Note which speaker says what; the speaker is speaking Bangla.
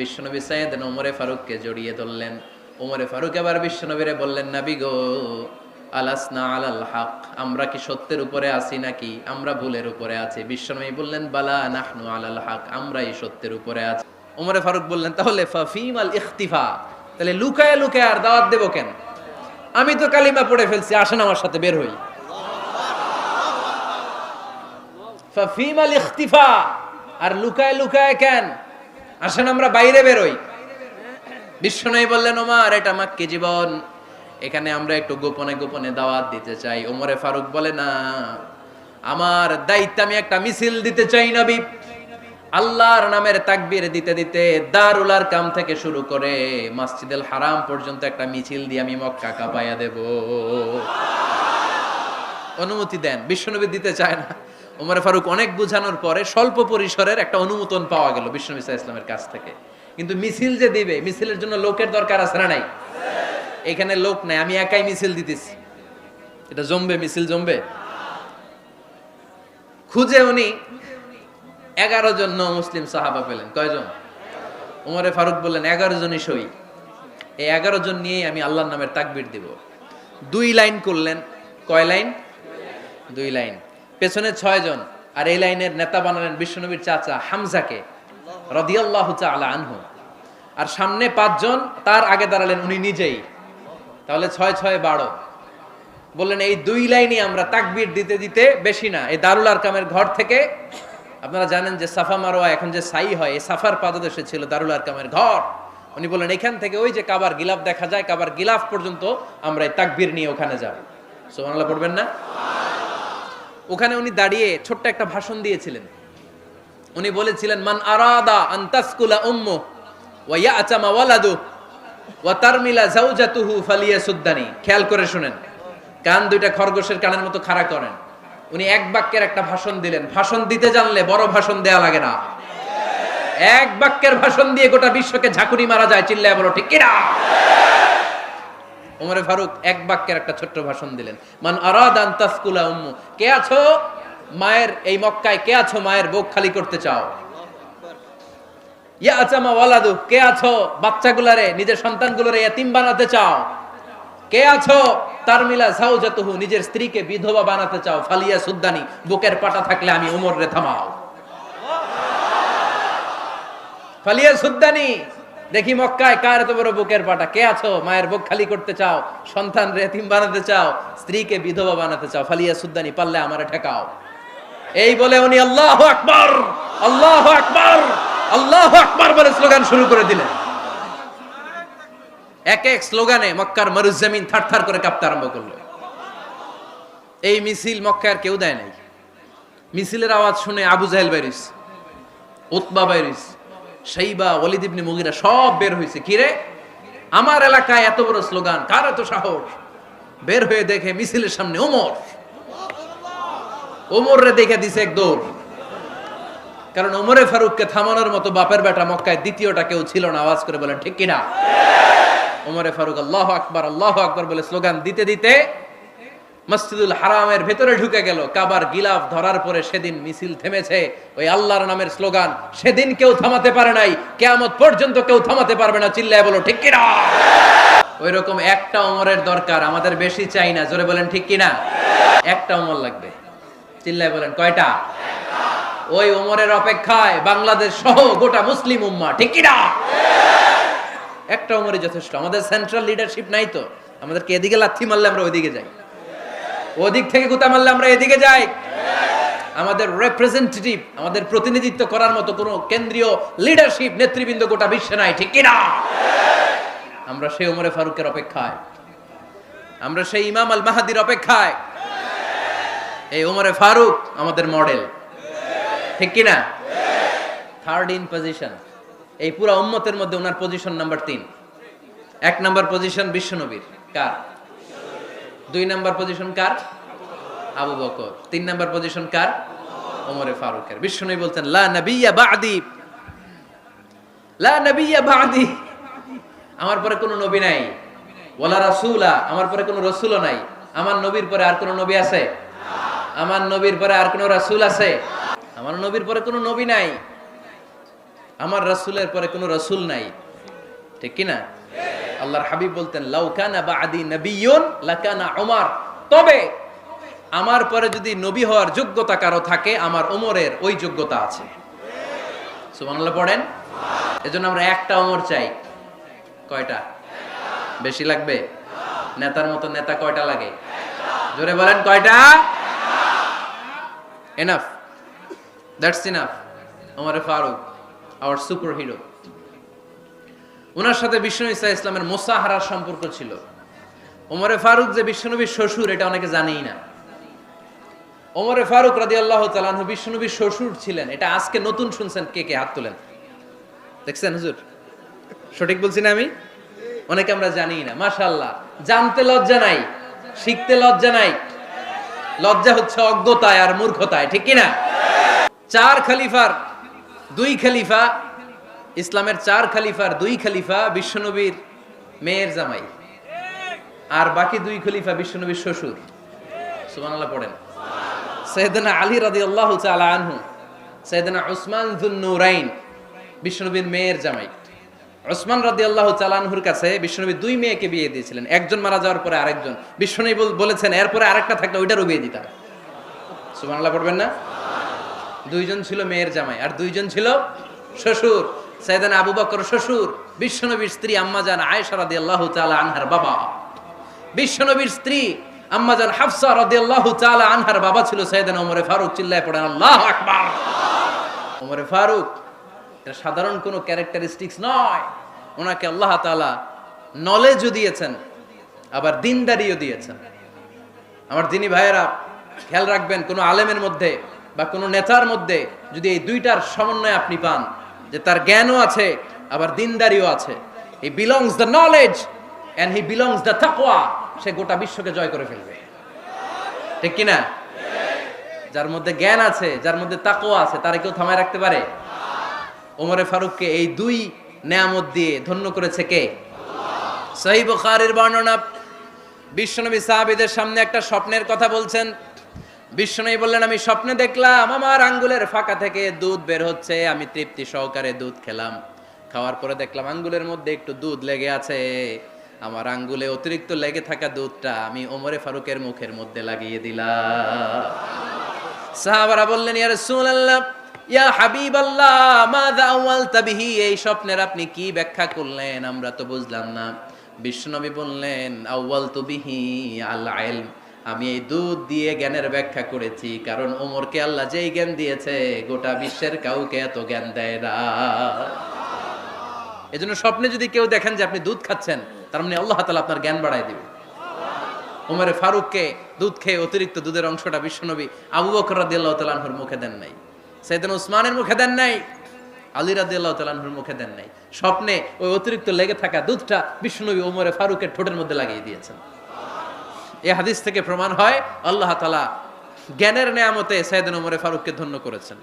Speaker 1: বিশ্বনবী সাইয়েদ ওমরে ফারুককে জড়িয়ে ধরলেন। ওমরে ফারুক এবার বিশ্বনবীরে বললেন, নাবি গো, আলাসনা আলাল হক, আমরা কি সত্যের উপরে আছি নাকি? আমরা ভুলের উপরে আছি। বিশ্বনবী বললেন, বালা নাহনু আলাল হক আমরা এই সত্যের উপরে আছি। ওমরে ফারুক বললেন, তাহলে ফাফিম আল ইখতিফা, তাহলে লুকায় লুকায় আর দাওয়াত দেবো কেন? আমি তো কালিমা পড়ে ফেলছি, আসেন আমার সাথে, বের হই। ফাফিম আল ইখতিফা, আর লুকায় লুকায় কেন? আসেন আমরা বাইরে বেরোই। বিশ্বনবী বললেন, ওমার, এটা মাক্কি জীবন। এখানে আমরা একটু গোপনে গোপনে দাওয়াত দিতে চাই। ওমরে ফারুক বলে, না, আমার দায়িত্ব আমি একটা মিছিল দিতে চাই নবী। আল্লাহর নামের তাকবীর দিতে দিতে দারুলার কাম থেকে শুরু করে মসজিদুল হারাম পর্যন্ত একটা মিছিল দিয়ে আমি মক্কা কাঁপাইয়া দেব। অনুমতি দেন বিশ্বনবী দিতে চায় না। ওমর ফারুক অনেক বুঝানোর পরে স্বল্প পরিসরের একটা অনুমোদন পাওয়া গেল বিষ্ণু ইসা ইসলামের কাছ থেকে। কিন্তু মিছিল যে দিবে, মিছিলের জন্য লোকের দরকার আছে না নাই? এখানে লোক নাই, আমি একাই মিছিল দিতেছি। এটা জমবে, মিছিল জমবে? খুঁজে উনি এগারো জন মুসলিম সাহাবা পেলেন। কয়জন? উমরে ফারুক বললেন, এগারো জনই সই। এই এগারো জন নিয়েই আমি আল্লাহর নামের তাকবির দিব। দুই লাইন করলেন। কয় লাইন? দুই লাইন। পেছনে ছয় জন আর এই লাইনের নেতা বানালেন বিশ্বনবীর চাচা হামজাকে, রদিয়াল্লাহ আলা আনহু। আর সামনে পাঁচজন, তার আগে দাঁড়ালেন উনি নিজেই। তাহলে ছয় ছয় বারো। বললেন, এই দুই লাইনই আমরা তাকবির দিতে দিতে বেশি না। এই দারুল আরকামের ঘর থেকে আপনারা জানেন যে সাফা মারোয়া এখন যে সাই হয়, এই সাফার পাদদেশে ছিল দারুল আরকামের ঘর। উনি বললেন, এখান থেকে ওই যে কাবার গিলাফ দেখা যায়, কাবার গিলাফ পর্যন্ত আমরা এই তাকবির নিয়ে ওখানে যাব। সোমানাল্লাহ পড়বেন না? ওখানে উনি দাঁড়িয়ে ছোট্ট একটা ভাষণ দিয়েছিলেন। উনি বলেছিলেন, মান আরাদা আন্তাসকুলা উম্মু ওয়া ইয়াচামা ওয়ালাদু ওয়া তারমিলা জাওজাতুহু ফালিয়াসুদ্দানি। খেয়াল করে শুনেন, কান দুইটা খরগোশের কানের মতো খাড়া করেন। উনি এক বাক্যের একটা ভাষণ দিলেন। ভাষণ দিতে জানলে বড় ভাষণ দেয়া লাগে না। এক বাক্যের ভাষণ দিয়ে গোটা বিশ্বকে ঝাঁকুনি মারা যায়, চিল্লায় বলো, ঠিক কিনা? ওমরে ফারুক, এক বাক্যের একটা ছোট্ট ভাষণ দিলেন। মান আরাদান তাসকুলা উম্মু, কে আছো? মায়ের, এই মক্কায় কে আছো মায়ের বুক খালি করতে চাও? ইয়া আচামা ওয়ালাদু, কে আছো? বাচ্চাগুলারে, নিজের সন্তানগুলোরে এতিম বানাতে চাও? কে আছো? তার তারমিলা জাওজাতুহু নিজের স্ত্রীকে বিধবা বানাতে চাও? ফালিয়া সুদ্দানি, বুকের পাটা থাকলে আমি উমর রে থামাও। ফালিয়া সুদ্দানি দেখি মক্কায় কার এত বড় বুকের পাটা? কে আছো? মায়ের বুক খালি করতে চাও? সন্তান রেতিম বানাতে চাও? স্ত্রীকে বিধবা বানাতে চাও? ফালিয়া সুদ্দানি, পারলে আমারে ঠেকাও। এই বলে উনি আল্লাহ আকবার! আল্লাহ আকবার! আল্লাহ আকবার বলে স্লোগান শুরু করে দিলেন। এক এক স্লোগানে মক্কার মরুজামিন থার থার করে কাঁপতে আরম্ভ করল। এই মিছিল মক্কার কেউ দেয় নাই। মিছিলের আওয়াজ শুনে আবু জাহেল বাইরিস উতবা বাইরিস সাইবা ইবনে মুগিরা সব বের হয়েছে কিরে আমার এলাকায় এত বড় স্লোগান, কার এত সাহস? বের হয়ে দেখে মিছিলের সামনে ওমর। ওমর রে দেখে দিছে এক দৌড়। কারণ ওমরে ফারুককে থামানোর মতো বাপের বেটা মক্কায় দ্বিতীয়টা কেউ ছিল না। আওয়াজ করে বলেন, ঠিক কিনা? ওমরে ফারুক আল্লাহ আকবার আল্লাহ আকবার বলে স্লোগান দিতে দিতে মসজিদুল হারামের ভেতরে ঢুকে গেল। কাবার গিলাফ ধরার পরে সেদিন মিছিল থেমেছে। ওই আল্লাহর নামের স্লোগান, সেদিন কেউ থামাতে পারে নাই, কেয়ামত পর্যন্ত কেউ থামাতে পারবে না। চিল্লায় বলো, ঠিক কিনা? ওই রকম একটা ওমরের দরকার, আমাদের বেশি চাই না। জোরে বলেন, ঠিক কিনা? একটা ওমর লাগবে। চিল্লায় বলেন, কয়টা? ওই ওমরের অপেক্ষায় বাংলাদেশ সহ গোটা মুসলিম উম্মা, ঠিক কিনা? একটা ওমরই যথেষ্ট। আমাদের সেন্ট্রাল লিডারশিপ নাই তো। আমাদেরকে এদিকে লাথি মারলে আমরা ওইদিকে যাই। ওদিক থেকে গুতা মারলে আমরা এদিকে যাই। আমাদের রিপ্রেজেন্টেটিভ আমাদের প্রতিনিধিত্ব করার মতো কোনো কেন্দ্রীয় লিডারশিপ নেতৃবৃন্দ গোটা বিশ্বে নাই, ঠিক কিনা? আমরা সেই ওমরে ফারুকের অপেক্ষায়। আমরা সেই ইমাম আল মাহাদির অপেক্ষায়। এই ওমরে ফারুক আমাদের মডেল ঠিক কিনা? থার্ড ইন পজিশন এই পুরো উম্মতের মধ্যে ওনার পজিশন নাম্বার তিন। এক নাম্বার পজিশন বিশ্বনবীর। কার? দুই নাম্বার পজিশন কার? Abu Bakr. তিন নাম্বার পজিশন কার? ওমরে ফারুকের। বিশ্বনবী বলতেন লা নবিয়্যা বাদি। লা নবিয়্যা বাদি। আমার পরে কোনো নবী নাই। ওয়ালা রাসূলা। আমার পরে কোনো রাসূলও নাই। আমার নবীর পরে আর কোনো নবী আছে? আমার নবীর পরে আর কোনো রাসূল আছে? আমার নবীর পরে কোনো নবী নাই। আমার রাসূলের পরে কোনো রাসূল নাই। ঠিক কি না আল্লাহর হাবিব বলতেন লাউকানা বাদি নবিয়ুন লাকানা উমার। তবে আমার পরে যদি নবী হওয়ার যোগ্যতা কারও থাকে, আমার ওমরের ওই যোগ্যতা আছে। সুবহানাল্লাহ পড়েন? এজন্য আমরা একটা ওমর চাই। কয়টা? বেশি লাগবে? নেতার মতো নেতা কয়টা লাগে? জোরে বলেন, কয়টা? এনাফ দ্যাটস ইনাফ ওমরে ফারুক আওয়ার সুপার হিরো ওনার সাথে বিষ্ণু ইসা ইসলামের মোসাহারার সম্পর্ক ছিল। ওমরে ফারুক যে বিশ্বনবীর শ্বশুর, এটা অনেকে জানেই না। ওমরে ফারুক রাদি আল্লাহ তালানহু বিশ্বনবীর শ্বশুর ছিলেন। এটা আজকে নতুন শুনছেন কে কে, হাত তোলেন। দেখছেন হুজুর? সঠিক বলছি না আমি? অনেকে আমরা জানি না। মাশাল্লাহ জানতে লজ্জা নাই, শিখতে লজ্জা নাই। লজ্জা হচ্ছে অজ্ঞতায় আর মূর্খতায়, ঠিক কি না চার খালিফার, দুই খলিফা ইসলামের চার খালিফার দুই খালিফা বিশ্বনবীর মেয়ের জামাই। আর বাকি দুই খলিফা বিশ্বনবীর শ্বশুর। সুবহানাল্লাহ পড়েন। সৈয়দনা আলী রাদিয়াল্লাহু তাআলা আনহু সৈয়দনা উসমান যুন-নূরাইন বিশ্বনবীর মেয়ের জামাই। ওসমান রাদিয়াল্লাহু তাআলা আনহুর কাছে বিশ্বনবী দুই মেয়েকে বিয়ে দিয়েছিলেন। একজন মারা যাওয়ার পরে আরেকজন। বিশ্বনবী বলেছেন, এরপরে আরেকটা থাকলে ওইটারও বিয়ে দিতাম। সুবহানাল্লাহ পড়বেন না? দুইজন ছিল মেয়ের জামাই, আর দুইজন ছিল শ্বশুর। সাইদান আবু বকর শ্বশুর, বিশ্বনবীর স্ত্রী আম্মাজান আয়েশা রাদিয়াল্লাহু তাআলা আনহার বাবা। বিশ্বনবীর স্ত্রী আম্মাজান হাফসা রাদিয়াল্লাহু তাআলা আনহার বাবা ছিল সাইদান ওমরে ফারুক, চিল্লায় পড়েন, আল্লাহু আকবার! ওমরে ফারুক, এটা সাধারণ কোনো ক্যারেক্টারিস্টিক্স নয়। ওনাকে আল্লাহ তাআলা নলেজও দিয়েছেন, আবার দিনদারিও দিয়েছেন। আমার দিনী ভাইয়েরা, খেয়াল রাখবেন, কোনো আলেমের মধ্যে বা কোনো নেতার মধ্যে যদি এই দুইটার সমন্বয় আপনি পান যে তার জ্ঞানও আছে, আবার দিনদারিও আছে। He belongs the knowledge and he belongs the তাকওয়া সে গোটা বিশ্বকে জয় করে ফেলবে। ঠিক কিনা? যার মধ্যে জ্ঞান আছে, যার মধ্যে তাকওয়া আছে, তারা কেউ থামায় রাখতে পারে? ওমরে ফারুককে এই দুই নেয়ামত দিয়ে ধন্য করেছে কে? সহিহ বুখারীর বর্ণনা, বিশ্বনবী সাহাবীদের সামনে একটা স্বপ্নের কথা বলছেন। বিশ্বনবী বললেন, আমি স্বপ্নে দেখলাম, আমার আঙ্গুলের ফাঁকা থেকে দুধ বের হচ্ছে, আমি তৃপ্তি সহকারে দুধ খেলাম। খাওয়ার পরে দেখলাম আঙ্গুলের মধ্যে একটু দুধ লেগে আছে, আমার আঙ্গুলে অতিরিক্ত লেগে থাকা দুধটা আমি ওমরে ফারুকের মুখের মধ্যে লাগিয়ে দিলাম। বললেন, ইয়া আওয়ালতা বিহি, এই স্বপ্নের আপনি কি ব্যাখ্যা করলেন? আমরা তো বুঝলাম না। বিশ্বনবী বললেন, আউয়ালতু বিহি আল ইলম আমি এই দুধ দিয়ে জ্ঞানের ব্যাখ্যা করেছি, কারণ ওমরকে আল্লাহ যেই জ্ঞান দিয়েছে, গোটা বিশ্বের কাউকে এত জ্ঞান দেয় না। এজন্য স্বপ্নে যদি কেউ দেখেন যে আপনি দুধ খাচ্ছেন, তার মানে আল্লাহ তাআলা আপনার জ্ঞান বাড়ায় দিবে। ওমরে ফারুককে দুধ খেয়ে অতিরিক্ত দুধের অংশটা বিশ্বনবী আবু বকর রাদিয়াল্লাহু তাআলা মুখে দেন নাই সাইয়েদনা উসমানের মুখে দেন নাই, আলী রাদিয়াল্লাহু তাআলা আনহুর মুখে দেন নাই। স্বপ্নে ওই অতিরিক্ত লেগে থাকা দুধটা বিশ্বনবী ওমরে ফারুকের ঠোঁটের মধ্যে লাগিয়ে দিয়েছেন। এই হাদিস থেকে প্রমাণ হয় আল্লাহ তালা জ্ঞানের নেয়ামতে সাইদিন ওমরে ফারুককে ধন্য করেছেন।